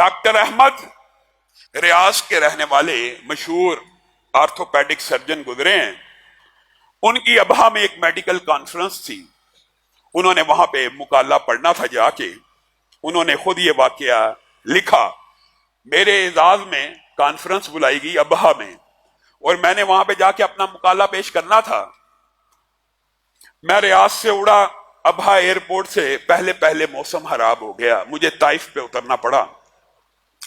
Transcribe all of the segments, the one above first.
Doctor Ahmad, रियाज के रहने वाले मशहूर आर्थोपेडिक सर्जन गुजरे हैं। उनकी अबहा में एक मेडिकल कॉन्फ्रेंस थी। उन्होंने वहाँ पे मुकाला पढ़ना था जाके। उन्होंने खुद ये वाकया लिखा, मेरे एजाज में कॉन्फ्रेंस बुलाई गई अबहा में। और मैंने वहाँ पे जाके अपना मुकाला पेश करना था। मैं रियाज से उड़ा, अबहा एयरपोर्ट से पहले पहले मौसम खराब हो गया। मुझे ताइफ पे उतरना पड़ा।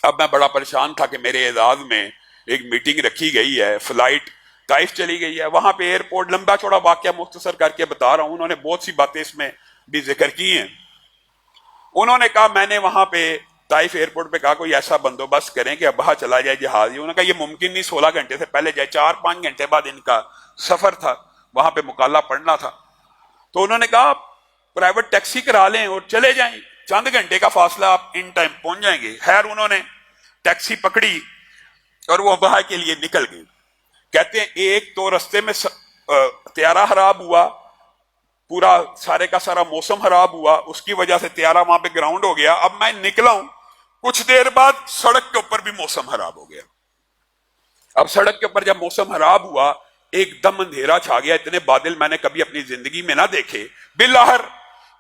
अब मैं बड़ा परेशान था कि मेरे एजाज में एक मीटिंग रखी गई है, फ़्लाइट ताइफ चली गई है। वहाँ पे एयरपोर्ट, लंबा चौड़ा वाक्य मुख्तसर करके बता रहा हूँ, उन्होंने बहुत सी बातें इसमें भी ज़िक्र की हैं। उन्होंने कहा, मैंने वहाँ पे ताइफ एयरपोर्ट पे कहा, कोई ऐसा बंदोबस्त करें कि अब्बा चला जाए जहाज़। उन्होंने कहा, ये मुमकिन नहीं, सोलह घंटे से पहले जाए, चार पाँच घंटे बाद इनका सफ़र था, वहाँ पे मुकाला पढ़ना था। तो उन्होंने कहा प्राइवेट टैक्सी करा लें और चले जाएँ। चंद घंटे का फासला आप इन टाइम पहुँच जाएँगे। खैर, उन्होंने टैक्सी पकड़ी और वो अब्बा के लिए निकल गई कहते हैं, एक तो रस्ते में त्यारा खराब हुआ, पूरा सारे का सारा मौसम खराब हुआ, उसकी वजह से त्यारा वहाँ पे ग्राउंड हो गया। अब मैं निकला हूँ। कुछ देर बाद सड़क के ऊपर भी मौसम खराब हो गया। अब सड़क के ऊपर जब मौसम खराब हुआ, एकदम अंधेरा छा गया। इतने बादल मैंने कभी अपनी ज़िंदगी में ना देखे। बिल्लाहर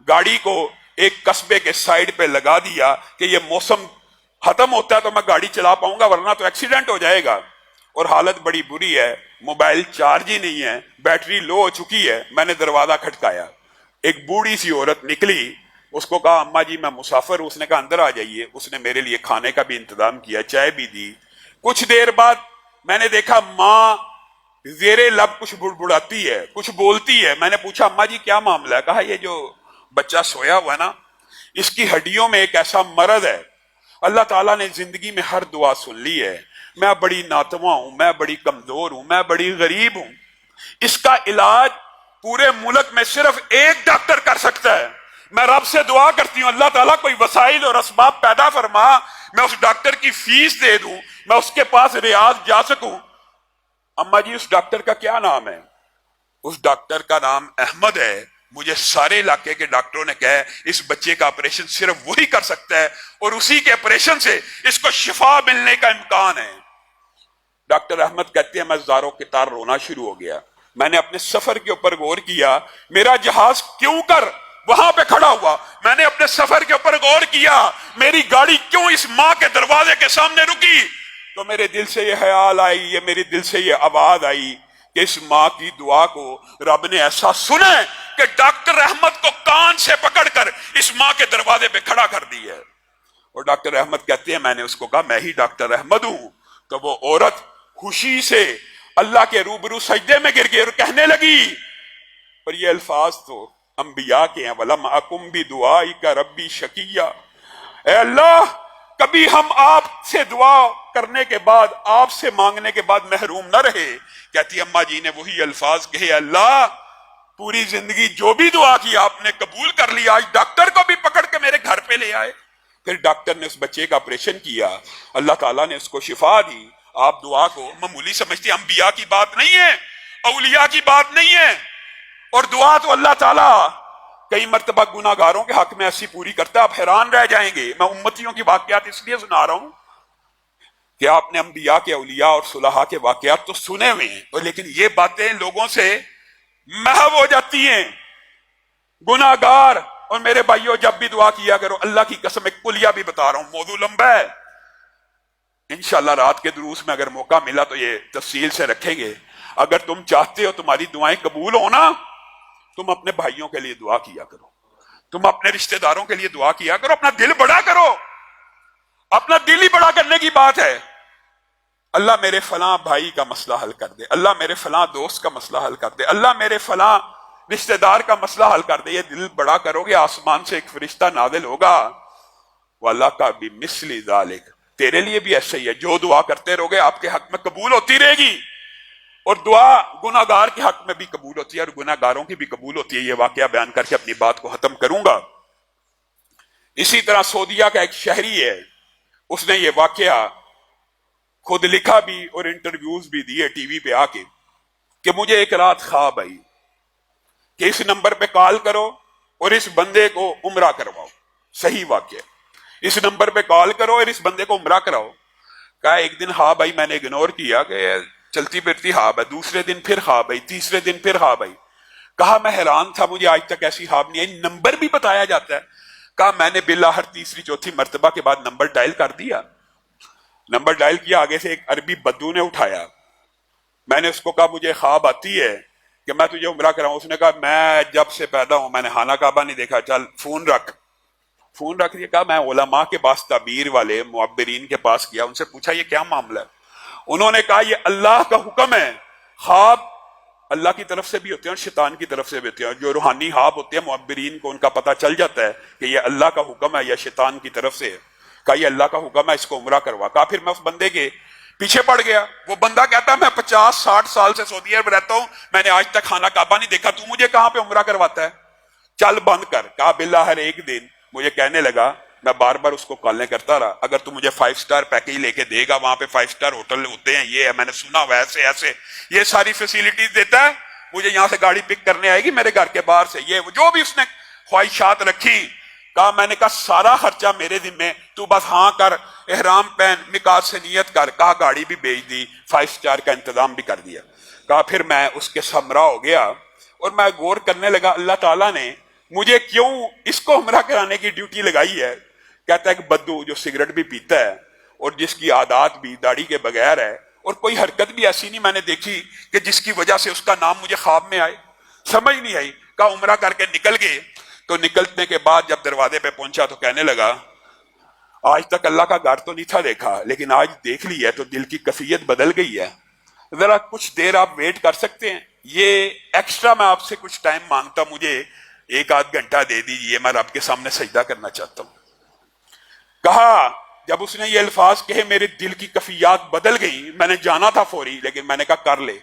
गाड़ी को एक कस्बे के साइड पे लगा दिया कि ये मौसम खत्म होता है तो मैं गाड़ी चला पाऊँगा, वरना तो एक्सीडेंट हो जाएगा। और हालत बड़ी बुरी है, मोबाइल चार्ज ही नहीं है, बैटरी लो हो चुकी है, मैंने दरवाज़ा खटकाया। एक बूढ़ी सी औरत निकली, उसको कहा, अम्मा जी, मैं मुसाफिर हूँ। उसने कहा, अंदर आ जाइए। उसने मेरे लिए खाने का भी इंतज़ाम किया, चाय भी दी। कुछ देर बाद मैंने देखा, माँ जेरे लब कुछ बुड़बुड़ाती है, कुछ बोलती है। मैंने पूछा, अम्मा जी, क्या मामला है? कहा, ये जो बच्चा सोया हुआ ना, इसकी हड्डियों में एक ऐसा मरद है। अल्लाह ताला ने ज़िंदगी में हर दुआ सुन ली है। मैं बड़ी नातवा हूँ, मैं बड़ी कमज़ोर हूँ, मैं बड़ी गरीब हूँ। इसका इलाज पूरे मुल्क में सिर्फ़ एक डॉक्टर कर सकता है। मैं रब से दुआ करती हूँ, अल्लाह ताला कोई वसाइल और इसबाब पैदा फरमा, मैं उस डॉक्टर की फ़ीस दे दूँ, मैं उसके पास रियाज जा सकूँ। अम्मा जी, उस डॉक्टर का क्या नाम है? उस डॉक्टर का नाम अहमद है। मुझे सारे इलाके के डॉक्टरों ने कहा इस बच्चे का ऑपरेशन सिर्फ़ वही कर सकता है और उसी के ऑपरेशन से इसको शिफा मिलने का इम्कान है। डॉक्टर अहमद कहते हैं, मैं जारो के तार रोना शुरू हो गया। मैंने अपने सफ़र के ऊपर गौर किया। मेरा जहाज़ क्यों कर वहाँ पे खड़ा हुआ? मैंने अपने सफ़र के ऊपर गौर किया। मेरी गाड़ी क्यों इस माँ के दरवाजे के सामने रुकी? तो मेरे दिल से ये ख्याल आई, ये मेरे दिल से ये आवाज़ आई कि इस माँ की दुआ को रब ने ऐसा सुना कि डॉक्टर अहमद को कान से पकड़कर इस माँ के दरवाजे पे खड़ा कर दी है। और डॉक्टर अहमद कहते हैं, मैंने उसको कहा, मैं ही डॉक्टर अहमद हूँ। तो वो औरत खुशी से अल्लाह के रूबरू सजदे में गिर गई और कहने लगी और ये अल्फाज तो अंबिया के हैं। वलम अकुम भी दुआ का रबी शकिया अल्लाह कभी हम आपसे दुआ करने के बाद, आपसे मांगने के बाद महरूम न रहे। कहती, अम्मा जी ने वही अल्फाज कहे, अल्लाह, पूरी ज़िंदगी जो भी दुआ की आपने कबूल कर लिया आज डॉक्टर को भी पकड़ के मेरे घर पे ले आए। फिर डॉक्टर ने उस बच्चे का ऑपरेशन किया। अल्लाह ताला ने उसको शिफा दी। आप दुआ को मामूली समझते अंबिया की बात नहीं है अलिया की बात नहीं है। और दुआ तो अल्लाह ताला कई मरतबा गुनागारों के हक में ऐसी पूरी करता आप हैरान रह जाएँगे। मैं उम्मतियों की वाकयात इसलिए सुना रहा हूँ कि आपने अंबिया के अलिया और सुलहा के वाकयात तो सुने हुए हैं, और लेकिन ये बातें लोगों से महव हो जाती हैं। गुनागार और मेरे भाइयों, जब भी दुआ किया करो, अल्लाह की कसम, एक कुलिया भी बता रहा हूँ, मौजू लंबा है। इंशाल्लाह रात के दुरूस में अगर मौका मिला तो ये तफसील से रखेंगे। अगर तुम चाहते हो तुम्हारी दुआएँ कबूल हो ना तुम अपने भाइयों के लिए दुआ किया करो। तुम अपने रिश्तेदारों के लिए दुआ किया करो। अपना दिल बड़ा करो। अपना दिल ही बड़ा करने की बात है। अल्लाह मेरे फला भाई का मसला हल कर दे। अल्लाह मेरे फला दोस्त का मसला हल कर दे। अल्लाह मेरे फला रिश्तेदार का मसला हल कर दे। ये दिल बड़ा करोगे, आसमान से एक फरिश्ता नादिल होगा। वो अल्लाह का भी मिसली जालिक। तेरे लिए भी ऐसे ही है। जो दुआ करते रहोगे, आपके हक में कबूल होती रहेगी। और दुआ गुनागार के हक में भी कबूल होती है और गुनागारों की भी कबूल होती है। ये वाक्य बयान करके अपनी बात को खत्म करूँगा। इसी तरह सऊदिया का एक शहरी है। उसने ये वाक्य खुद लिखा भी और इंटरव्यूज़ भी दिए टीवी पे आके कि मुझे एक रात ख्वाब आई कि इस नंबर पे कॉल करो और इस बंदे को उमरा करवाओ। सही वाक्य इस नंबर पे कॉल करो और इस बंदे को उमरा कराओ कहा, एक दिन हाँ भाई मैंने इग्नोर किया कि चलती फिरती हाब है, दूसरे दिन फिर हाँ भाई तीसरे दिन फिर हाँ। भाई कहा, मैं हैरान था, मुझे आज तक ऐसी हाब नहीं आई। नंबर भी बताया जाता है। कहा, मैंने बिल्ला हर तीसरी चौथी मरतबा के बाद नंबर डायल कर दिया। नंबर डायल किया, आगे से एक अरबी बद्दू ने उठाया। मैंने उसको कहा, मुझे ख्वाब आती है कि मैं तुझे उम्र कराऊं। उसने कहा, मैं जब से पैदा हूँ, मैंने हाना काबा नहीं देखा। चल, फ़ोन रख। फ़ोन रख दिया, कहा, मैं ओलमा के पास तबीर वाले मुआबरीन के पास गया, उनसे पूछा, ये क्या मामला है? उन्होंने कहा, ये अल्लाह का हुक्म है। ख्वाब अल्लाह की तरफ़ से भी होते हैं और शैतान की तरफ़ से भी होते हैं। जो रूहानी हाब होते हैं मुआबरीन को उनका पता चल जाता है कि ये अल्लाह का हुक्म है या शैतान की तरफ़ से है। कहा, ये अल्लाह का हुक्म है, इसको उम्र करवा। कहा, फिर मैं उस बंदे के पीछे पड़ गया। वो बंदा कहता मैं पचास, साठ साल से सऊदी अरब रहता हूँ। मैंने आज तक खाना काबा नहीं देखा। तू मुझे कहाँ पे उम्र करवाता है? चल बंद कर। कहा बिल्ला हर एक दिन। मुझे कहने लगा मैं बार बार उसको कॉलें करता रहा। अगर तू मुझे फाइव स्टार पैकेज लेके देगा, वहाँ पे फाइव स्टार होटल होते हैं, ये है, मैंने सुना वैसे ऐसे ये सारी फैसिलिटीज़ देता है, मुझे यहाँ से गाड़ी पिक करने आएगी मेरे घर के बाहर से। ये, जो भी उसने ख्वाहिशात रखी, कहा, मैंने कहा, सारा खर्चा मेरे जिम्मे तू बस हाँ कर, एहराम पहन निकाज से नियत कर। कहा, गाड़ी भी बेच दी फाइव स्टार का इंतज़ाम भी कर दिया। कहा, फिर मैं उसके समरा हो गया और मैं गौर करने लगा, अल्लाह ताला ने मुझे क्यों इसको हमरा कराने की ड्यूटी लगाई है? कहता है कि बद्दू जो सिगरेट भी पीता है और जिसकी आदात भी दाढ़ी के बगैर है और कोई हरकत भी ऐसी नहीं मैंने देखी कि जिसकी वजह से उसका नाम मुझे ख्वाब में आए। समझ नहीं आई। कहा, उमरा करके निकल गए। तो निकलने के बाद जब दरवाजे पे पहुँचा तो कहने लगा, आज तक अल्लाह का घर तो नहीं था देखा, लेकिन आज देख ली है तो दिल की कफियत बदल गई है। जरा कुछ देर आप वेट कर सकते हैं। ये एक्स्ट्रा मैं आपसे कुछ टाइम माँगता मुझे एक आध घंटा दे दीजिए, मैं आपके सामने सजदा करना चाहता हूँ। कहा, जब उसने ये अल्फाज कहे, मेरे दिल की कफियात बदल गई, मैंने जाना था फौरी, लेकिन मैंने कहा, कर ले।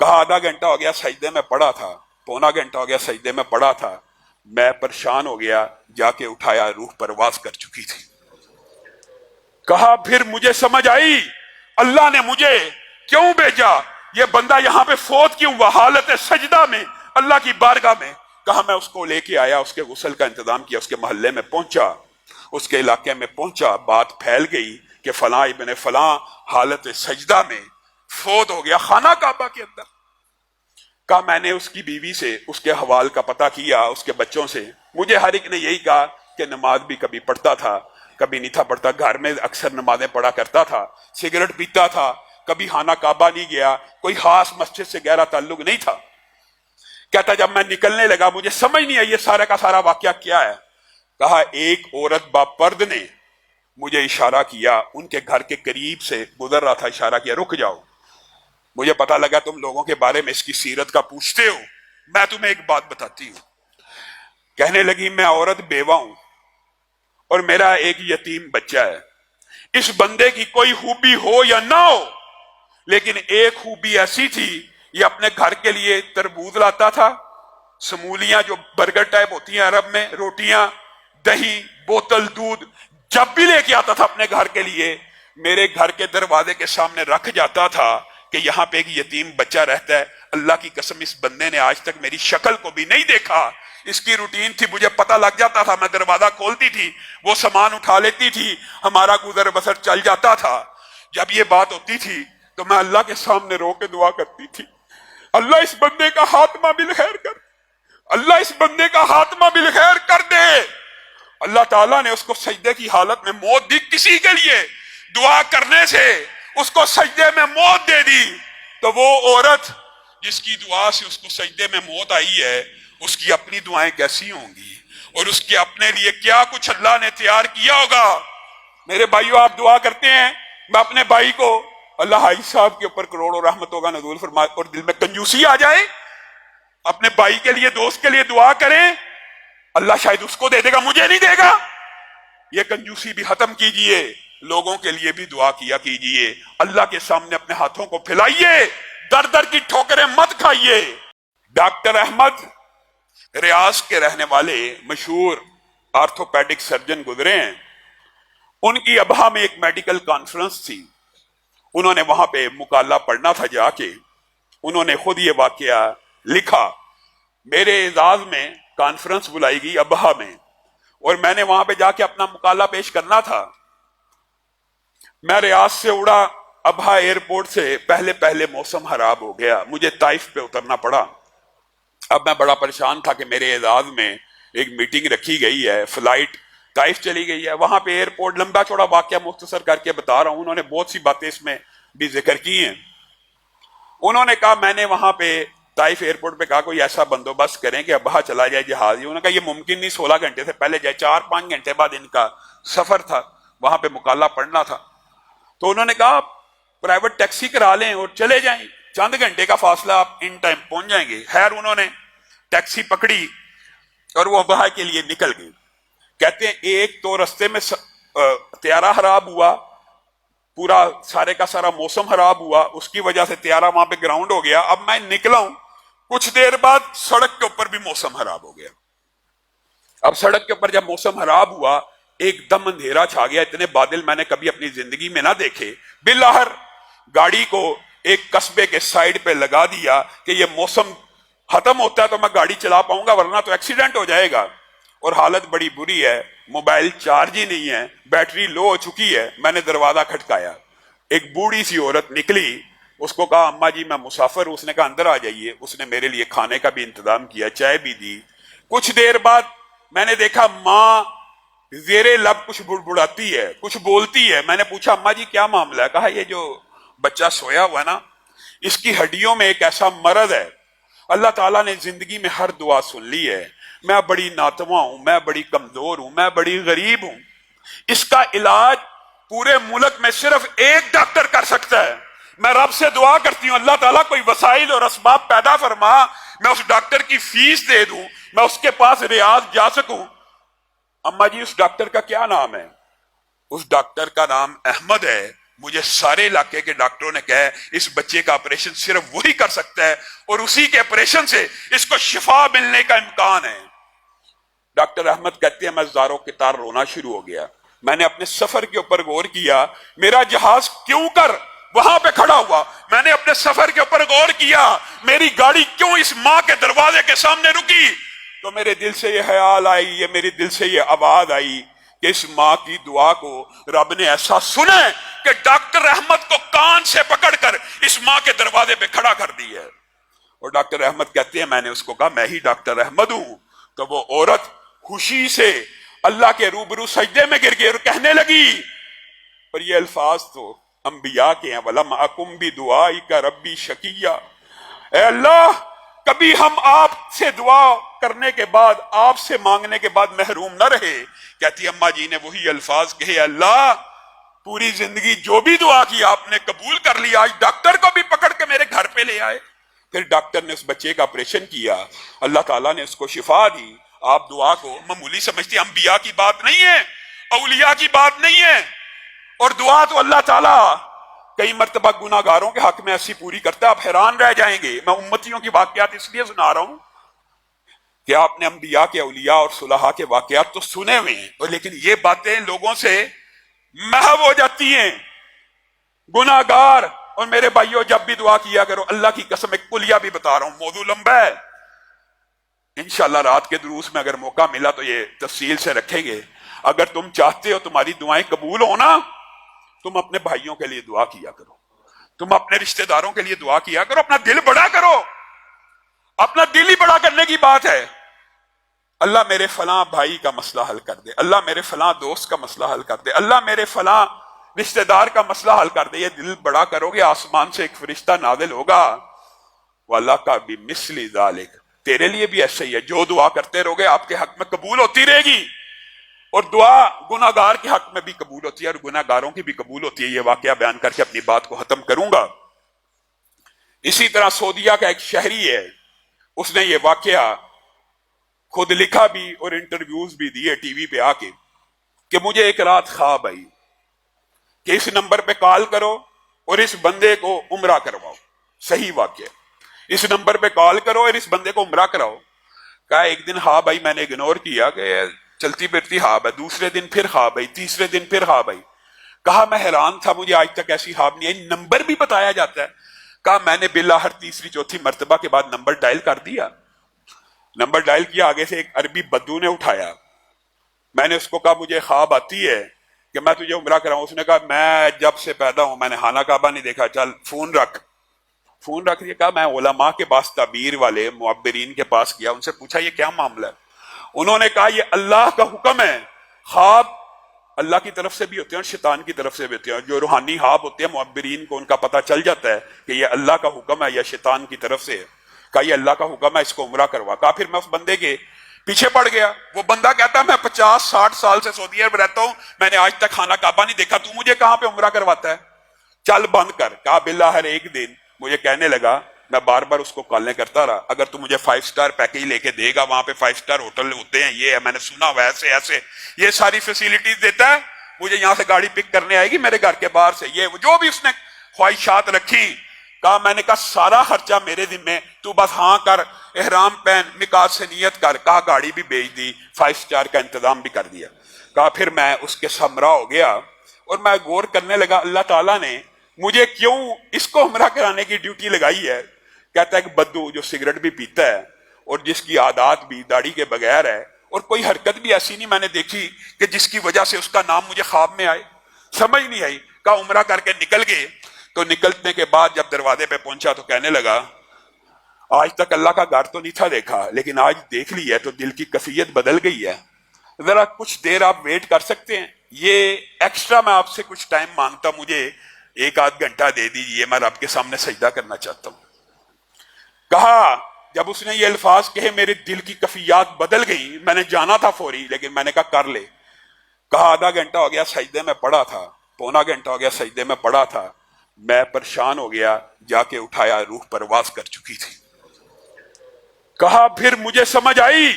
कहा, आधा घंटा हो गया, सजदे में पड़ा था, पौना घंटा हो गया, सजदे में पड़ा था। मैं परेशान हो गया, जाके उठाया, रूह परवास कर चुकी थी। कहा, फिर मुझे समझ आई, अल्लाह ने मुझे क्यों भेजा? ये बंदा यहाँ पे फोत क्यों हुआ हालत सजदा में, अल्लाह की बारगाह में। कहा, मैं उसको लेके आया, उसके गुसल का इंतज़ाम किया, उसके मोहल्ले में पहुँचा। उसके इलाके में पहुँचा, बात फैल गई कि फला इबन फला हालत सजदा में फोत हो गया खाना काबा के अंदर। कहा, मैंने उसकी बीवी से उसके हवाल का पता किया, उसके बच्चों से। मुझे हर एक ने यही कहा कि नमाज़ भी कभी पढ़ता था, कभी नहीं था पढ़ता। घर में अक्सर नमाजें पढ़ा करता था, सिगरेट पीता था, कभी खाना काबा नहीं गया, कोई खास मस्जिद से गहरा ताल्लुक नहीं था। कहता, जब मैं निकलने लगा, मुझे समझ नहीं आई ये सारा का सारा वाक्य क्या है? कहा, एक औरत बापर्द ने मुझे इशारा किया, उनके घर के करीब से गुजर रहा था, इशारा किया, रुक जाओ। मुझे पता लगा तुम लोगों के बारे में इसकी सीरत का पूछते हो। मैं तुम्हें एक बात बताती हूँ। कहने लगी, मैं औरत बेवा हूँ और मेरा एक यतीम बच्चा है। इस बंदे की कोई खूबी हो या ना हो, लेकिन एक खूबी ऐसी थी, ये अपने घर के लिए तरबूज लाता था। समूलियाँ जो बर्गर टाइप होती हैं अरब में, रोटियाँ दही, बोतल, दूध, जब भी लेके आता था अपने घर के लिए, मेरे घर के दरवाजे के सामने रख जाता था कि यहाँ पे एक यतीम बच्चा रहता है। अल्लाह की कसम, इस बंदे ने आज तक मेरी शक्ल को भी नहीं देखा। इसकी रूटीन थी, मुझे पता लग जाता था। मैं दरवाज़ा खोलती थी, वो सामान उठा लेती थी, हमारा गुजर बसर चल जाता था। जब ये बात होती थी तो मैं अल्लाह के सामने रो के दुआ करती थी। अल्लाह इस बंदे का हाथमा बिल खैर कर, अल्लाह इस बंदे का हाथमा बिल खैर कर दे। अल्लाह ताला ने उसको सजदे की हालत में मौत दी किसी के लिए? दुआ करने से उसको सजदे में मौत दे दी। तो वो औरत जिसकी दुआ से उसको सजदे में मौत आई है, उसकी अपनी दुआएँ कैसी होंगी? और उसके अपने लिए क्या कुछ अल्लाह ने तैयार किया होगा? मेरे भाइयों, आप दुआ करते हैं, मैं अपने भाई को अल्लाह हाई साहब के ऊपर करोड़ों रहमत होगा नजूल फरमा और दिल में कंजूसी आ जाए। अपने भाई के लिए, दोस्त के लिए दुआ करें। अल्लाह शायद उसको दे देगा, मुझे नहीं देगा। ये कंजूसी भी खत्म कीजिए, लोगों के लिए भी दुआ किया कीजिए। अल्लाह के सामने अपने हाथों को फैलाइए दर दर की ठोकरें मत खाइए। डॉक्टर अहमद, रियाज के रहने वाले मशहूर आर्थोपैडिक सर्जन गुजरे हैं। उनकी अबहा में एक मेडिकल कॉन्फ्रेंस थी। उन्होंने वहाँ पे मुकाला पढ़ना था जाके। उन्होंने खुद ये वाक्य लिखा, मेरे एजाज में कॉन्फ्रेंस बुलाई गई अबहा में। और मैंने वहाँ पे जाके अपना मुकाला पेश करना था। मैं रियाज से उड़ा अबहा एयरपोर्ट से पहले पहले मौसम खराब हो गया। मुझे ताइफ पे उतरना पड़ा। अब मैं बड़ा परेशान था कि मेरे एजाज में एक मीटिंग रखी गई है फ़्लाइट ताइफ चली गई है। वहाँ पे एयरपोर्ट लंबा चौड़ा वाक्य मुख्तसर करके बता रहा हूँ। उन्होंने बहुत सी बातें इसमें भी ज़िक्र की हैं। उन्होंने कहा, मैंने वहाँ पे ताइफ एयरपोर्ट पे कहा, कोई ऐसा बंदोबस्त करें कि अबहा चला जाए जहाज़ उन्होंने कहा, ये मुमकिन नहीं, सोलह घंटे से पहले जाए, चार पाँच घंटे बाद इनका सफ़र था, वहाँ पे मुकाला पढ़ना था। तो उन्होंने कहा प्राइवेट टैक्सी करा लें और चले जाएँ। चंद घंटे का फासला, आप इन टाइम पहुँच जाएँगे। खैर, उन्होंने टैक्सी पकड़ी और वो अबहा के लिए निकल गई। कहते हैं, एक तो रस्ते में त्यारा खराब हुआ, पूरा सारे का सारा मौसम खराब हुआ, उसकी वजह से त्यारा वहाँ पे ग्राउंड हो गया। अब मैं निकला हूँ कुछ देर बाद सड़क के ऊपर भी मौसम खराब हो गया। अब सड़क के ऊपर जब मौसम खराब हुआ, एकदम अंधेरा छा गया। इतने बादल मैंने कभी अपनी ज़िंदगी में ना देखे। बिलाहर गाड़ी को एक कस्बे के साइड पे लगा दिया कि ये मौसम खत्म होता है तो मैं गाड़ी चला पाऊँगा, वरना तो एक्सीडेंट हो जाएगा। और हालत बड़ी बुरी है। मोबाइल चार्ज ही नहीं है। बैटरी लो हो चुकी है। मैंने दरवाज़ा खटकाया। एक बूढ़ी सी औरत निकली। उसको कहा, अम्मा जी, मैं मुसाफिर हूँ, उसने कहा, अंदर आ जाइए। उसने मेरे लिए खाने का भी इंतज़ाम किया, चाय भी दी। कुछ देर बाद मैंने देखा, माँ जेरे लब कुछ बुड़बुड़ाती है, कुछ बोलती है। मैंने पूछा, अम्मा जी, क्या मामला है? कहा, ये जो बच्चा सोया हुआ ना, इसकी हड्डियों में एक ऐसा मरद है। अल्लाह ताला ने ज़िंदगी में हर दुआ सुन ली है। मैं बड़ी नातवा हूँ, मैं बड़ी कमज़ोर हूँ, मैं बड़ी गरीब हूँ। इसका इलाज पूरे मुल्क में सिर्फ़ एक डॉक्टर कर सकता है। मैं रब से दुआ करती हूँ, अल्लाह ताला कोई वसाइल और इसबाब पैदा फरमा, मैं उस डॉक्टर की फ़ीस दे दूँ, मैं उसके पास रियाज जा सकूँ। अम्मा जी, उस डॉक्टर का क्या नाम है? उस डॉक्टर का नाम अहमद है। मुझे सारे इलाके के डॉक्टरों ने कहा, इस बच्चे का ऑपरेशन सिर्फ़ वही कर सकता है और उसी के ऑपरेशन से इसको शिफा मिलने का इम्कान है। डॉक्टर अहमद कहते हैं, मैं जारो के तार रोना शुरू हो गया। मैंने अपने सफ़र के ऊपर गौर किया, मेरा जहाज़ क्यों कर वहाँ पे खड़ा हुआ। मैंने अपने सफ़र के ऊपर गौर किया, मेरी गाड़ी क्यों इस माँ के दरवाजे के सामने रुकी? तो मेरे दिल से ये ख्याल आई, ये मेरे दिल से ये आवाज़ आई कि इस माँ की दुआ को रब ने ऐसा सुने कि डॉक्टर अहमद को कान से पकड़कर इस माँ के दरवाजे पे खड़ा कर दी है। और डॉक्टर अहमद कहते हैं, मैंने उसको कहा, मैं ही डॉक्टर अहमद हूँ। तो वो औरत खुशी से अल्लाह के रूबरू सजदे में गिर गई और कहने लगी। पर ये अल्फाज तो अंबिया के हैं, वलम अकुम भी दुआ का रब्बी शकिया। अल्लाह, कभी हम आपसे दुआ करने के बाद, आपसे मांगने के बाद महरूम न रहे। कहती अम्मा जी ने वही अल्फाज कहे, अल्लाह, पूरी ज़िंदगी जो भी दुआ की आपने कबूल कर लिया आज डॉक्टर को भी पकड़ के मेरे घर पे ले आए। फिर डॉक्टर ने उस बच्चे का ऑपरेशन किया। अल्लाह ताला ने उसको शिफा दी। आप दुआ को मामूली समझते अंबिया की बात नहीं है अलिया की बात नहीं है। और दुआ तो अल्लाह ताला कई मरतबा गुनागारों के हक में ऐसी पूरी करता है। आप हैरान रह जाएँगे। मैं उम्मतियों की वाकयात इसलिए सुना रहा हूँ कि आपने अंबिया के अलिया और सुलहा के वाकयात तो सुने हुए हैं, और लेकिन ये बातें लोगों से महव हो जाती हैं। गुनागार और मेरे भाइयों, जब भी दुआ किया करो, अल्लाह की कसम एक कुलिया भी बता रहा हूँ, मौजू लंबा है। रात के दुरूस में अगर मौका मिला तो ये तफसील से रखेंगे। अगर तुम चाहते हो तुम्हारी दुआएँ कबूल हो ना तुम अपने भाइयों के लिए दुआ किया करो। तुम अपने रिश्तेदारों के लिए दुआ किया करो। अपना दिल बड़ा करो। अपना दिल ही बड़ा करने की बात है। अल्लाह मेरे फला भाई का मसला हल कर दे। अल्लाह मेरे फला दोस्त का मसला हल कर दे। अल्लाह मेरे फला रिश्तेदार का मसला हल कर दे। ये दिल बड़ा करोगे, आसमान से एक फरिश्ता नादिल होगा। वो अल्लाह का भी मिसली जालिक। तेरे लिए भी ऐसा ही है। जो दुआ करते रहोगे, आपके हक में कबूल होती रहेगी। और दुआ गुनागार के हक में भी कबूल होती है और गुनागारों की भी कबूल होती है। ये वाक्य बयान करके अपनी बात को खत्म करूँगा। इसी तरह सोदिया का एक शहरी है। उसने ये वाक्य खुद लिखा भी और इंटरव्यूज़ भी दिए टीवी पे आके कि मुझे एक रात ख्वाब आई कि इस नंबर पे कॉल करो और इस बंदे को उम्र करवाओ। सही वाक्य। इस नंबर पे कॉल करो और इस बंदे को उम्र कराओ। कहा, एक दिन हा भाई मैंने इग्नोर किया कि चलती फिरती हाब है। दूसरे दिन फिर हा भाई तीसरे दिन फिर हा। भाई कहा, मैं हैरान था, मुझे आज तक ऐसी हाब नहीं आई। नंबर भी बताया जाता है। कहा, मैंने बिल्ला हर तीसरी चौथी मरतबा के बाद नंबर डायल कर दिया। नंबर डायल किया, आगे से एक अरबी बद्दू ने उठाया। मैंने उसको कहा, मुझे ख्वाब आती है कि मैं तुझे उम्र कराऊं। उसने कहा, मैं जब से पैदा हूँ, मैंने खाना काबा नहीं देखा। चल, फ़ोन रख। फ़ोन रख दिया, कहा, मैं ओलमा के पास तबीर वाले मुआबरीन के पास गया। उनसे पूछा, ये क्या मामला है? उन्होंने कहा, ये अल्लाह का हुक्म है। ख्वाब अल्लाह की तरफ़ से भी होते हैं और शैतान की तरफ़ से भी होते हैं। जो रूहानी हाब होते हैं मुआबरीन को उनका पता चल जाता है कि ये अल्लाह का हुक्म है या शैतान की तरफ़ से है। कहा, ये अल्लाह का हुक्म है, इसको उम्र करवा। कहा, फिर मैं उस बंदे के पीछे पड़ गया। वो बंदा कहता मैं पचास, साठ साल से सऊदी अरब रहता हूँ। मैंने आज तक खाना काबा नहीं देखा। तू मुझे कहाँ पे उम्र करवाता है? चल बंद कर। कहा बिल्ला हर एक दिन मुझे कहने लगा मैं बार बार उसको कॉलें करता रहा। अगर तू मुझे फाइव स्टार पैकेज लेके देगा, वहाँ पे फाइव स्टार होटल होते हैं, ये है, मैंने सुना हुआ ऐसे ऐसे। ये सारी फैसिलिटीज़ देता है, मुझे यहाँ से गाड़ी पिक करने आएगी मेरे घर के बाहर से। ये जो भी उसने ख्वाहिशात रखी, कहा, मैंने कहा, सारा खर्चा मेरे जिम्मे तू बस हाँ कर, एहराम पहन निकाज से नियत कर। कहा, गाड़ी भी बेच दी फाइव स्टार का इंतज़ाम भी कर दिया। कहा, फिर मैं उसके समरा हो गया और मैं गौर करने लगा, अल्लाह ताला ने मुझे क्यों इसको हमरा कराने की ड्यूटी लगाई है? कहता है कि बद्दू जो सिगरेट भी पीता है और जिसकी आदात भी दाढ़ी के बगैर है, और कोई हरकत भी ऐसी नहीं मैंने देखी कि जिसकी वजह से उसका नाम मुझे ख्वाब में आए। समझ नहीं आई। कहा उमरा करके निकल गए। तो निकलने के बाद जब दरवाजे पे पहुँचा तो कहने लगा, आज तक अल्लाह का घर तो नहीं था देखा, लेकिन आज देख ली है तो दिल की कफियत बदल गई है। जरा कुछ देर आप वेट कर सकते हैं। ये एक्स्ट्रा मैं आपसे कुछ टाइम माँगता मुझे एक आध घंटा दे दीजिए। मैं आपके सामने सजदा करना चाहता हूँ। कहा, जब उसने ये अल्फाज कहे, मेरे दिल की कफियात बदल गई। मैंने जाना था फौरी, लेकिन मैंने कहा, कर ले। कहा, आधा घंटा हो गया, सजदे में पड़ा था। पौना घंटा हो गया, सजदे में पड़ा था। मैं परेशान हो गया, जाके उठाया, रूह परवास कर चुकी थी। कहा, फिर मुझे समझ आई,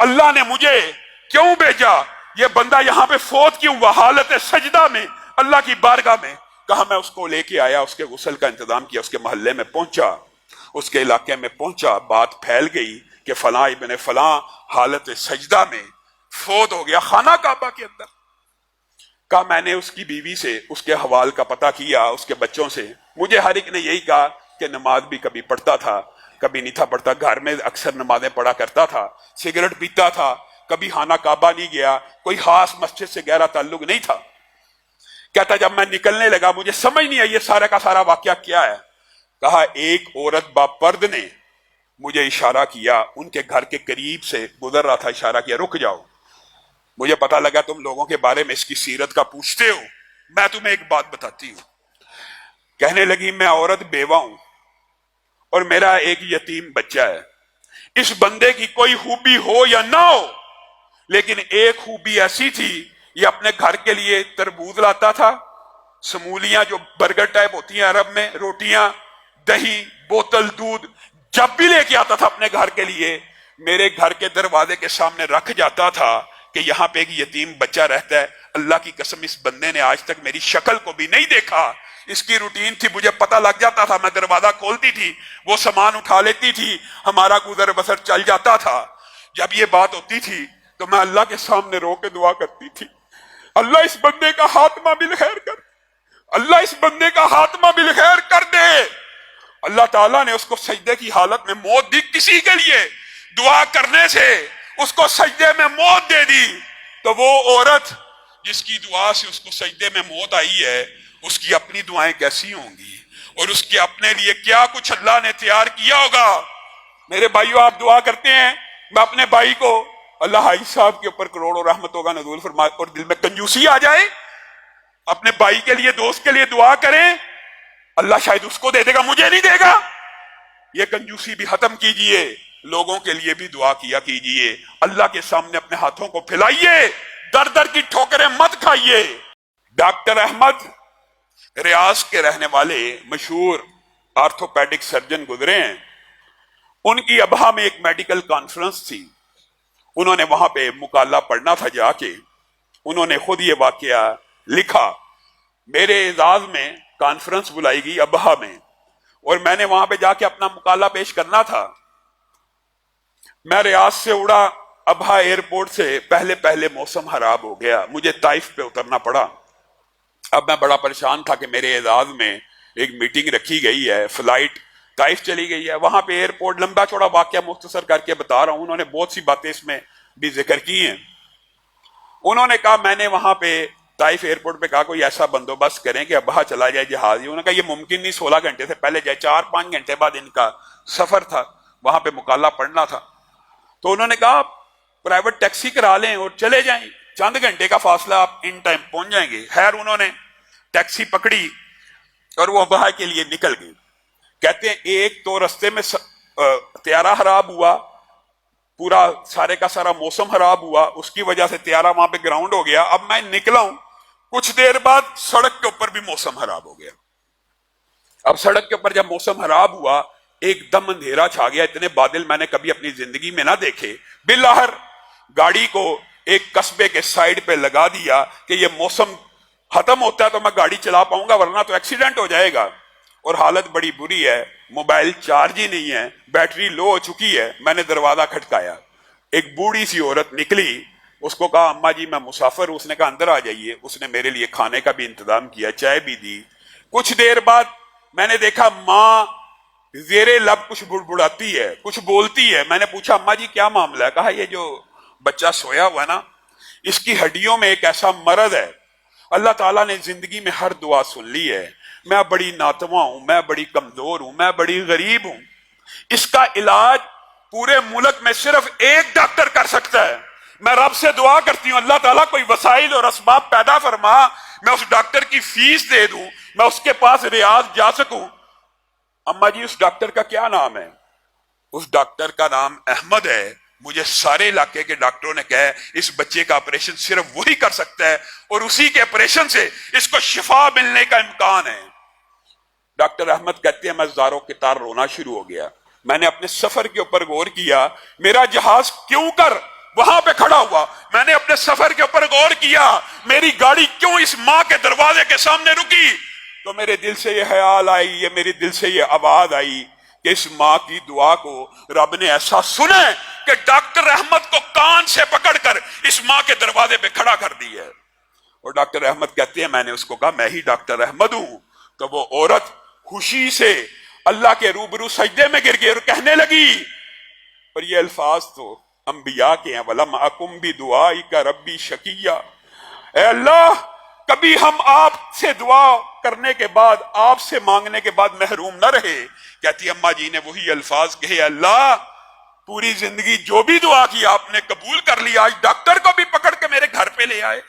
अल्लाह ने मुझे क्यों भेजा? ये बंदा यहाँ पे फोत क्यों हुआ हालत सजदा में, अल्लाह की बारगाह में। कहा, मैं उसको लेके आया, उसके गुसल का इंतज़ाम किया, उसके मोहल्ले में पहुँचा। उसके इलाके में पहुँचा, बात फैल गई कि फला इबन फला हालत सजदा में फोत हो गया खाना काबा के अंदर। कहा, मैंने उसकी बीवी से उसके हवाल का पता किया, उसके बच्चों से। मुझे हर एक ने यही कहा कि नमाज़ भी कभी पढ़ता था, कभी नहीं था पढ़ता। घर में अक्सर नमाजें पढ़ा करता था, सिगरेट पीता था, कभी खाना काबा नहीं गया, कोई खास मस्जिद से गहरा ताल्लुक नहीं था। कहता, जब मैं निकलने लगा, मुझे समझ नहीं आई, ये सारा का सारा वाक्य क्या है? कहा, एक औरत बापर्द ने मुझे इशारा किया, उनके घर के करीब से गुजर रहा था, इशारा किया, रुक जाओ। मुझे पता लगा तुम लोगों के बारे में इसकी सीरत का पूछते हो। मैं तुम्हें एक बात बताती हूँ। कहने लगी, मैं औरत बेवा हूँ और मेरा एक यतीम बच्चा है। इस बंदे की कोई खूबी हो या ना हो, लेकिन एक खूबी ऐसी थी, ये अपने घर के लिए तरबूज लाता था। समूलियाँ जो बर्गर टाइप होती हैं अरब में, रोटियाँ दही, बोतल, दूध, जब भी लेके आता था अपने घर के लिए, मेरे घर के दरवाजे के सामने रख जाता था कि यहाँ पे एक यतीम बच्चा रहता है। अल्लाह की कसम, इस बंदे ने आज तक मेरी शक्ल को भी नहीं देखा। इसकी रूटीन थी, मुझे पता लग जाता था, मैं दरवाज़ा खोलती थी, वो सामान उठा लेती थी, हमारा गुजर बसर चल जाता था। जब ये बात होती थी तो मैं अल्लाह के सामने रो के दुआ करती थी। अल्लाह इस बंदे का हाथमा बिल खैर कर, अल्लाह इस बंदे का हाथमा बिल खैर कर दे। अल्लाह ताला ने उसको सजदे की हालत में मौत दी किसी के लिए? दुआ करने से उसको सजदे में मौत दे दी। तो वो औरत जिसकी दुआ से उसको सजदे में मौत आई है, उसकी अपनी दुआएँ कैसी होंगी? और उसके अपने लिए क्या कुछ अल्लाह ने तैयार किया होगा? मेरे भाइयों, आप दुआ करते हैं, मैं अपने भाई को अल्लाह हाई साहब के ऊपर करोड़ों रहमत होगा नजूल फरमा और दिल में कंजूसी आ जाए। अपने भाई के लिए, दोस्त के लिए दुआ करें अल्लाह शायद उसको दे देगा, मुझे नहीं देगा। ये कंजूसी भी खत्म कीजिए, लोगों के लिए भी दुआ किया कीजिए। अल्लाह के सामने अपने हाथों को फैलाइए दर दर की ठोकरें मत खाइए। डॉक्टर अहमद, रियाज के रहने वाले मशहूर आर्थोपैडिक सर्जन गुजरे हैं। उनकी अबहा में एक मेडिकल कॉन्फ्रेंस थी। उन्होंने वहाँ पे मुकाला पढ़ना था जाके। उन्होंने खुद ये वाक्य लिखा, मेरे एजाज में कॉन्फ्रेंस बुलाई गई अबहा में। और मैंने वहाँ पे जाके अपना मुकाला पेश करना था। मैं रियाज से उड़ा अबहा एयरपोर्ट से पहले पहले मौसम खराब हो गया, मुझे ताइफ पे उतरना पड़ा। अब मैं बड़ा परेशान था कि मेरे एजाज में एक मीटिंग रखी गई है, फ़्लाइट ताइफ चली गई है। वहाँ पे एयरपोर्ट लंबा चौड़ा वाक्य मुख्तसर करके बता रहा हूँ, उन्होंने बहुत सी बातें इसमें भी ज़िक्र की हैं। उन्होंने कहा, मैंने वहाँ पे ताइफ एयरपोर्ट पे कहा, कोई ऐसा बंदोबस्त करें कि अब्बा चला जाए जहाज़ उन्होंने कहा, ये मुमकिन नहीं, सोलह घंटे से पहले जाए, चार पाँच घंटे बाद इनका सफ़र था, वहाँ पे मुकाला पढ़ना था। तो उन्होंने कहा, प्राइवेट टैक्सी करा लें और चले जाएँ। चंद घंटे का फासला, आप इन टाइम पहुँच जाएँगे। खैर, उन्होंने टैक्सी पकड़ी और वो अबहा के लिए निकल गई। कहते हैं, एक तो रस्ते में त्यारा खराब हुआ, पूरा सारे का सारा मौसम खराब हुआ, उसकी वजह से त्यारा वहाँ पे ग्राउंड हो गया। अब मैं निकला हूँ कुछ देर बाद सड़क के ऊपर भी मौसम खराब हो गया। अब सड़क के ऊपर जब मौसम खराब हुआ, एकदम अंधेरा छा गया। इतने बादल मैंने कभी अपनी ज़िंदगी में ना देखे। बिलाहर गाड़ी को एक कस्बे के साइड पे लगा दिया कि ये मौसम खत्म होता है तो मैं गाड़ी चला पाऊँगा, वरना तो एक्सीडेंट हो जाएगा। और हालत बड़ी बुरी है। मोबाइल चार्ज ही नहीं है। बैटरी लो हो चुकी है। मैंने दरवाज़ा खटकाया। एक बूढ़ी सी औरत निकली। उसको कहा, अम्मा जी, मैं मुसाफर उसने कहा, अंदर आ जाइए। उसने मेरे लिए खाने का भी इंतज़ाम किया, चाय भी दी। कुछ देर बाद मैंने देखा, माँ जेरे लब कुछ बुड़बुड़ाती है, कुछ बोलती है। मैंने पूछा, अम्मा जी, क्या मामला है? कहा, ये जो बच्चा सोया हुआ ना, इसकी हड्डियों में एक ऐसा मरद है। अल्लाह ताला ने ज़िंदगी में हर दुआ सुन ली है। मैं बड़ी नातवा हूँ, मैं बड़ी कमज़ोर हूँ, मैं बड़ी गरीब हूँ। इसका इलाज पूरे मुल्क में सिर्फ़ एक डॉक्टर कर सकता है। मैं रब से दुआ करती हूँ, अल्लाह ताला कोई वसाइल और असबाब पैदा फरमा, मैं उस डॉक्टर की फ़ीस दे दूँ, मैं उसके पास रियाज जा सकूँ। अम्मा जी, उस डॉक्टर का क्या नाम है? उस डॉक्टर का नाम अहमद है। मुझे सारे इलाके के डॉक्टरों ने कहा, इस बच्चे का ऑपरेशन सिर्फ़ वही कर सकता है और उसी के ऑपरेशन से इसको शिफा मिलने का इम्कान है। डॉक्टर अहमद कहते हैं, मैं जारों के तार रोना शुरू हो गया। मैंने अपने सफ़र के ऊपर गौर किया, मेरा जहाज़ क्यों कर वहाँ पे खड़ा हुआ। मैंने अपने सफ़र के ऊपर गौर किया, मेरी गाड़ी क्यों इस माँ के दरवाजे के सामने रुकी? तो मेरे दिल से ये ख्याल आई, ये मेरे दिल से ये आवाज़ आई कि इस माँ की दुआ को रब ने ऐसा सुने कि डॉक्टर अहमद को कान से पकड़कर इस माँ के दरवाजे पे खड़ा कर दिया और डॉक्टर अहमद कहते हैं, मैंने उसको कहा, मैं ही डॉक्टर अहमद हूँ। तो वो औरत खुशी से अल्लाह के रूबरू सजदे में गिर गई और कहने लगी और ये अल्फाज तो अंबिया के हैं, वलम अकुम भी दुआ का रब्बी शकिया। अल्लाह, कभी हम आपसे दुआ करने के बाद, आपसे मांगने के बाद महरूम न रहे। कहती अम्मा जी ने वही अल्फाज कहे अल्लाह, पूरी ज़िंदगी जो भी दुआ की आपने कबूल कर लिया, आज डॉक्टर को भी पकड़ के मेरे घर पे ले आए।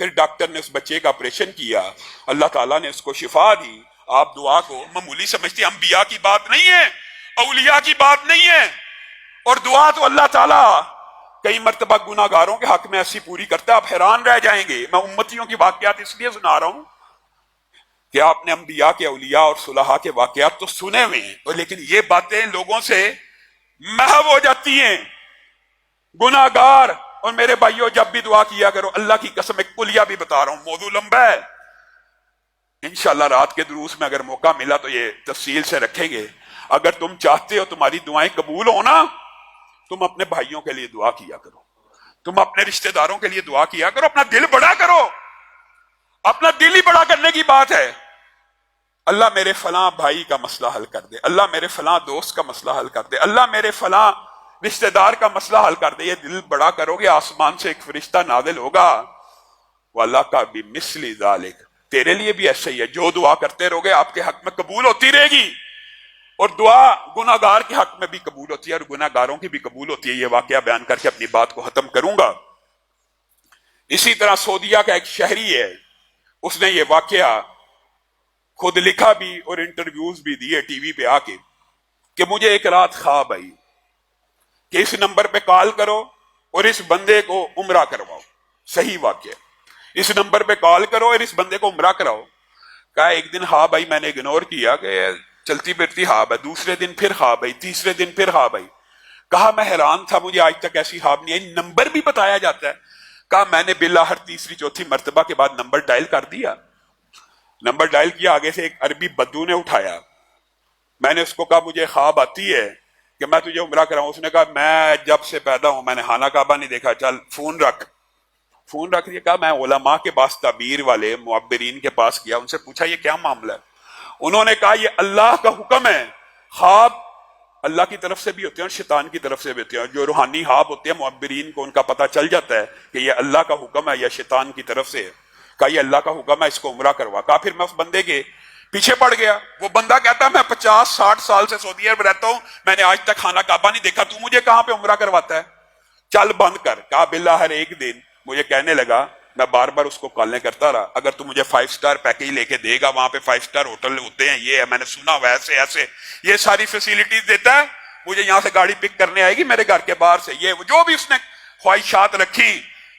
फिर डॉक्टर ने उस बच्चे का ऑपरेशन किया। अल्लाह ताला ने उसको शिफा दी। आप दुआ को मामूली समझते अंबिया की बात नहीं है अलिया की बात नहीं है। और दुआ तो अल्लाह ताला कई मरतबा गुनागारों के हक में ऐसी पूरी करता है आप हैरान रह जाएँगे। मैं उम्मतियों की वाकयात इसलिए सुना रहा हूँ कि आपने अंबिया के अलिया और सुलहा के वाकयात तो सुने हुए हैं और लेकिन ये बातें लोगों से महव हो जाती हैं। गुनागार और मेरे भाइयों, जब भी दुआ किया करो, अल्लाह की कसम, एक कुलिया भी बता रहा हूँ, मौजू लंबा है। इंशाला रात के दुरूस में अगर मौका मिला तो ये तफसील से रखेंगे। अगर तुम चाहते हो तुम्हारी दुआएँ कबूल हो ना तुम अपने भाइयों के लिए दुआ किया करो। तुम अपने रिश्तेदारों के लिए दुआ किया करो। अपना दिल बड़ा करो। अपना दिल ही बड़ा करने की बात है। अल्लाह मेरे फला भाई का मसला हल कर दे। अल्लाह मेरे फला दोस्त का मसला हल कर दे। अल्लाह मेरे फला रिश्तेदार का मसला हल कर दे। ये दिल बड़ा करोगे, आसमान से एक फरिश्ता नादिल होगा। वो अल्लाह का भी मिसली दालिक तेरे लिए भी ऐसा ही है। जो दुआ करते रहोगे, आपके हक में कबूल होती रहेगी। और दुआ गुनागार के हक में भी कबूल होती है और गुनागारों की भी कबूल होती है। ये वाक्य बयान करके अपनी बात को खत्म करूँगा। इसी तरह सऊदिया का एक शहरी है, उसने ये वाक्य खुद लिखा भी और इंटरव्यूज़ भी दिए टीवी पे आके कि मुझे एक रात ख्वाब आई कि इस नंबर पे कॉल करो और इस बंदे को उम्र करवाओ। सही वाक्य। इस नंबर पे कॉल करो और इस बंदे को उम्र कराओ। कहा, एक दिन हा भाई मैंने इग्नोर किया कि चलती फिरती हाब है दूसरे दिन फिर हा भाई, तीसरे दिन फिर हा भाई। कहा मैं हैरान था, मुझे आज तक ऐसी हाब नहीं आई। नंबर भी बताया जाता है। कहा मैंने बिल्ला हर तीसरी चौथी मरतबा के बाद नंबर डायल कर दिया। नंबर डायल किया, आगे से एक अरबी बद्दू ने उठाया। मैंने उसको कहा, मुझे ख्वाब आती है कि मैं तुझे उम्र कराऊं। उसने कहा, मैं जब से पैदा हूँ, मैंने हाना काबा नहीं देखा। चल, फ़ोन रख। फ़ोन रख दिया, कहा, मैं ओलमा के पास तबीर वाले मुआबरीन के पास गया। उनसे पूछा, ये क्या मामला है? उन्होंने कहा, ये अल्लाह का हुक्म है। ख्वाब अल्लाह की तरफ़ से भी होते हैं और शैतान की तरफ़ से भी होते हैं। जो रूहानी हाब होते हैं मुबरीन को उनका पता चल जाता है कि ये अल्लाह का हुक्म है या शैतान की तरफ़ से है। कहा, ये अल्लाह का हुक्म है, इसको उमरा करवा। कहा, फिर मैं उस बंदे के पीछे पड़ गया। वो बंदा कहता मैं पचास, साठ साल से सऊदी अरब रहता हूँ। मैंने आज तक खाना काबा नहीं देखा। तू मुझे कहाँ पे उमरा करवाता है? चल बंद कर। कहा बिल्ला हर एक दिन मुझे कहने लगा मैं बार बार उसको कॉलें करता रहा। अगर तू मुझे फाइव स्टार पैकेज लेके देगा, वहाँ पे फाइव स्टार होटल होते हैं, ये है, मैंने सुना हुआ ऐसे ऐसे। ये सारी फैसिलिटीज़ देता है, मुझे यहाँ से गाड़ी पिक करने आएगी, मेरे घर के बाहर से। ये जो भी उसने ख्वाहिशात रखी,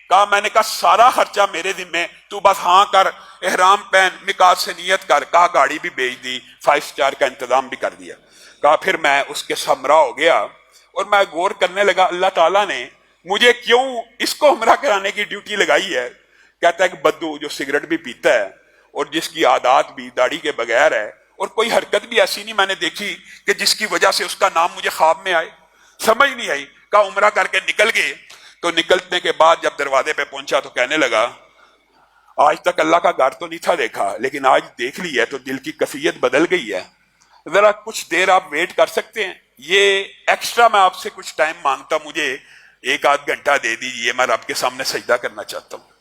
कहा, मैंने कहा, सारा खर्चा मेरे जिम्मे, तू बस हाँ कर, एहराम पहन मिकाज से नियत कर। कहा, गाड़ी भी बेच दी फाइव स्टार का इंतज़ाम भी कर दिया। कहा, फिर मैं उसके समरा हो गया, और मैं गौर करने लगा, अल्लाह ताला ने मुझे क्यों इसको हमरा कराने की ड्यूटी लगाई है? कहता है कि बद्दू जो सिगरेट भी पीता है और जिसकी आदात भी दाढ़ी के बगैर है, और कोई हरकत भी ऐसी नहीं मैंने देखी कि जिसकी वजह से उसका नाम मुझे ख्वाब में आए। समझ नहीं आई। कहा उमरा करके निकल गए। तो निकलने के बाद जब दरवाजे पे पहुँचा तो कहने लगा, आज तक अल्लाह का घर तो नहीं था देखा, लेकिन आज देख ली है तो दिल की कसीयत बदल गई है। जरा कुछ देर आप वेट कर सकते हैं। ये एक्स्ट्रा मैं आपसे कुछ टाइम माँगता मुझे एक आध घंटा दे दीजिए, मैं आपके सामने सजदा करना चाहता हूँ।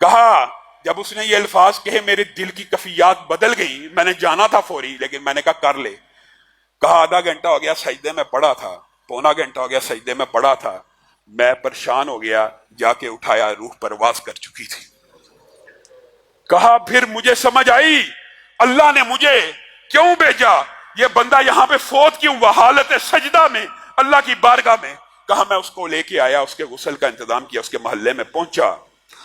कहा, जब उसने ये अल्फाज कहे, मेरे दिल की कफियात बदल गई, मैंने जाना था फौरी, लेकिन मैंने कहा, कर ले। कहा, आधा घंटा हो गया, सजदे में पड़ा था, पौना घंटा हो गया, सजदे में पड़ा था। मैं परेशान हो गया, जाके उठाया, रूह परवास कर चुकी थी। कहा, फिर मुझे समझ आई, अल्लाह ने मुझे क्यों भेजा? ये बंदा यहाँ पे फोत क्यों हुआ हालत सजदा में, अल्लाह की बारगाह में। कहा, मैं उसको लेके आया, उसके गुसल का इंतज़ाम किया, उसके मोहल्ले में पहुँचा।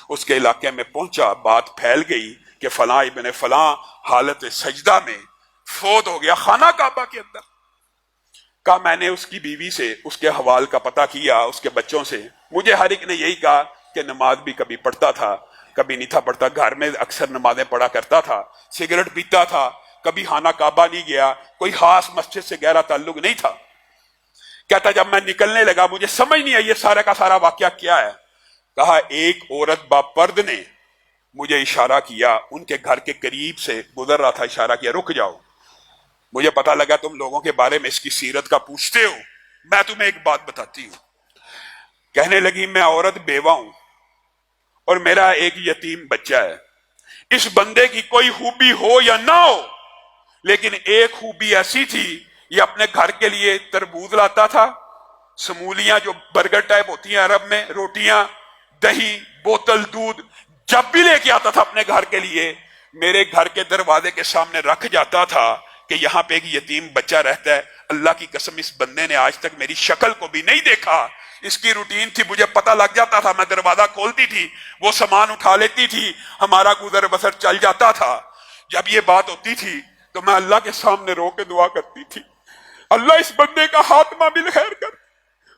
उसके इलाके में पहुँचा, बात फैल गई कि फला इबन फला हालत सजदा में फोत हो गया खाना काबा के अंदर। कहा, मैंने उसकी बीवी से उसके हवाल का पता किया, उसके बच्चों से। मुझे हर एक ने यही कहा कि नमाज़ भी कभी पढ़ता था, कभी नहीं था पढ़ता। घर में अक्सर नमाजें पढ़ा करता था, सिगरेट पीता था, कभी खाना काबा नहीं गया, कोई खास मस्जिद से गहरा ताल्लुक नहीं था। कहता, जब मैं निकलने लगा, मुझे समझ नहीं आई, ये सारा का सारा वाक्य क्या है? कहा, एक औरत बापर्द ने मुझे इशारा किया, उनके घर के करीब से गुजर रहा था, इशारा किया, रुक जाओ। मुझे पता लगा तुम लोगों के बारे में इसकी सीरत का पूछते हो। मैं तुम्हें एक बात बताती हूँ। कहने लगी, मैं औरत बेवा हूँ और मेरा एक यतीम बच्चा है। इस बंदे की कोई खूबी हो या ना हो, लेकिन एक खूबी ऐसी थी, ये अपने घर के लिए तरबूज लाता था। समूलियाँ जो बर्गर टाइप होती हैं अरब में, रोटियाँ दही, बोतल, दूध, जब भी लेके आता था अपने घर के लिए, मेरे घर के दरवाजे के सामने रख जाता था कि यहाँ पे एक यतीम बच्चा रहता है। अल्लाह की कसम, इस बंदे ने आज तक मेरी शक्ल को भी नहीं देखा। इसकी रूटीन थी, मुझे पता लग जाता था। मैं दरवाज़ा खोलती थी, वो सामान उठा लेती थी, हमारा गुजर बसर चल जाता था। जब ये बात होती थी तो मैं अल्लाह के सामने रो के दुआ करती थी। अल्लाह इस बंदे का हाथमा बिल खैर कर,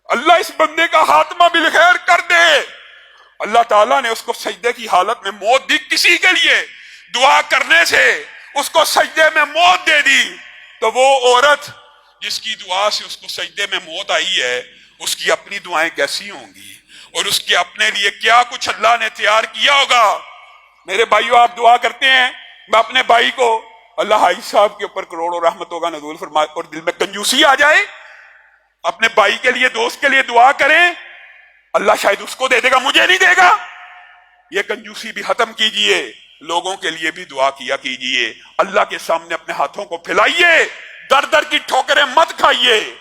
अल्लाह इस बंदे का हाथमा बिल खैर कर दे। अल्लाह ताला ने उसको सजदे की हालत में मौत दी किसी के लिए? दुआ करने से उसको सजदे में मौत दे दी। तो वो औरत जिसकी दुआ से उसको सजदे में मौत आई है, उसकी अपनी दुआएँ कैसी होंगी? और उसके अपने लिए क्या कुछ अल्लाह ने तैयार किया होगा? मेरे भाइयों, आप दुआ करते हैं, मैं अपने भाई को अल्लाह हाई साहब के ऊपर करोड़ों रहमत होगा नजूल फरमा और दिल में कंजूसी आ जाए। अपने भाई के लिए, दोस्त के लिए दुआ करें। अल्लाह शायद उसको दे देगा, मुझे नहीं देगा। ये कंजूसी भी खत्म कीजिए, लोगों के लिए भी दुआ किया कीजिए। अल्लाह के सामने अपने हाथों को फैलाइए दर दर की ठोकरें मत खाइए।